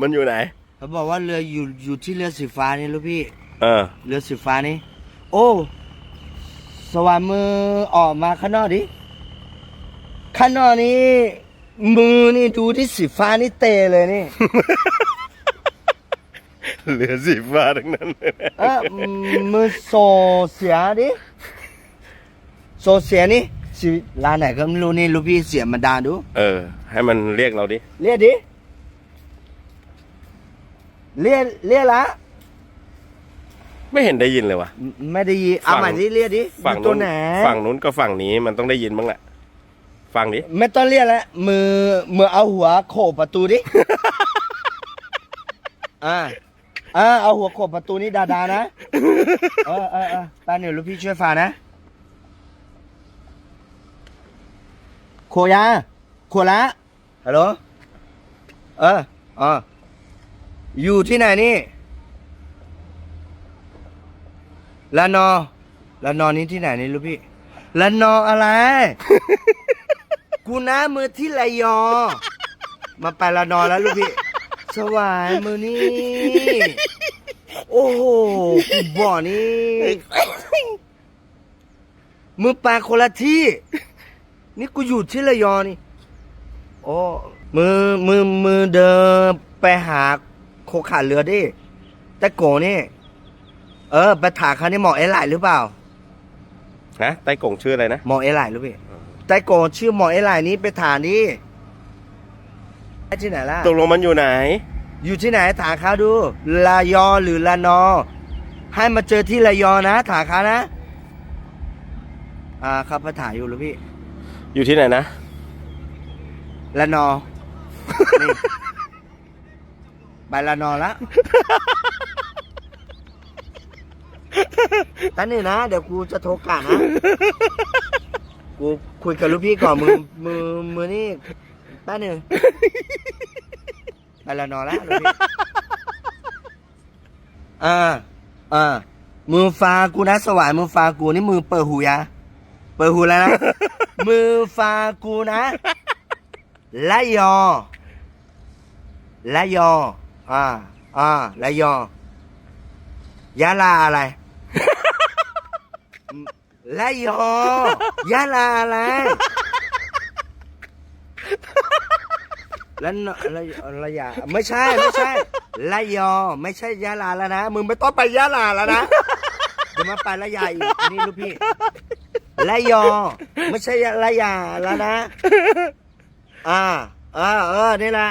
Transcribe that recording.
มันอยู่ไหน เขาบอกว่าเรืออยู่อยู่ที่เรือสีฟ้านี่ลูกพี่ เออ เรือสีฟ้านี่ โอ้ สว่านมือออกมาข้างนอกดิ ข้างนอกนี้ มือนี่ดูที่สีฟ้านี่เตะเลยนี่เหลือสีฟ้าทั้งนั้นเลยนะเออมือโซเสียดิโซเสียนี่สิร้านไหนก็ไม่รู้นี่ลูกพี่เสียงมันดังดู เออ ให้มันเรียกเราดิ เรียกดิ เรียกเรียกละไม่เห็นได้ยินเลยวะ ไม่ได้ยินเอาฝั่ง ใหม่ดิเรียกดิฝั่งอยู่ตันู้วนไหนฝั่งนู้นก็ฝั่งนี้มันต้องได้ยินบ้างแหละฟังดิไม่ต้องเรียกแล้วมือมือเอาหัวโขกประตูดิ อ่าอ่าเอาหัวโขกประตูนี่ดาดานะเออเออเออแป๊บหนึงลูกพี่ช่วยฟังนะโคยาโคละฮัลโหลเออเออ อยู่ที่ไหนนี่ละนอละนอนี้ที่ไหนนี่ลูกพี่ละนออะไร กูน้ามือที่ระยองมาไปละนอนแล้วลูกพี่ สวายมือนี่ โอ้โหกูบอกนี่มือปลาคนละที่ นี่กูอยู่ที่ระยองนี่ โอ้ มือมือมือเดินไปหา โคขาเรือดิแต่โกนี่ เออไปถามเขานี่หมอเอไหลหรือเปล่า ฮะไต้กงชื่ออะไรนะ หมอเอไหลหรือพี่แต่โกชื่อหมอเอไหลนี้ไปถามดิไอ้ที่ไหนล่ะ ตกลงมันอยู่ไหน อยู่ที่ไหนถามเขาดูลายอหรือลานอ ให้มาเจอที่ลายอนะถามเขานะ อ่าเขาไปถ่ายอยู่หรือพี่ อยู่ที่ไหนนะ ลานอนี่ ไปลานอละตั้นี่นะ เดี๋ยวกูจะโทรกลับนะ กูคุยกับลูกพี่ก่อนมือมือมือนี่แป๊บหนึงไปลานอแล้วลูกพี่อ่าอ่ามือฟ้ากูนะสวายมือฟ้ากูนี่มือเปิดหูยะเปิดหูแล้วนะ มือฟ้ากูนะละยอละยอ อ่า อ่าละยอยะลาอะไรละยอยะลาอะไรแล้วนละละยาไม่ใช่ไม่ใช่ละยอไม่ใช่ยะลาแล้วนะมึงไม่ต้องไปยะลาแล้วนะเดี๋ยวมาไปละยาอีกนี่ลูกพี่ละยอไม่ใช่ละยาแล้วนะ อ่าเออเออนี่แหละ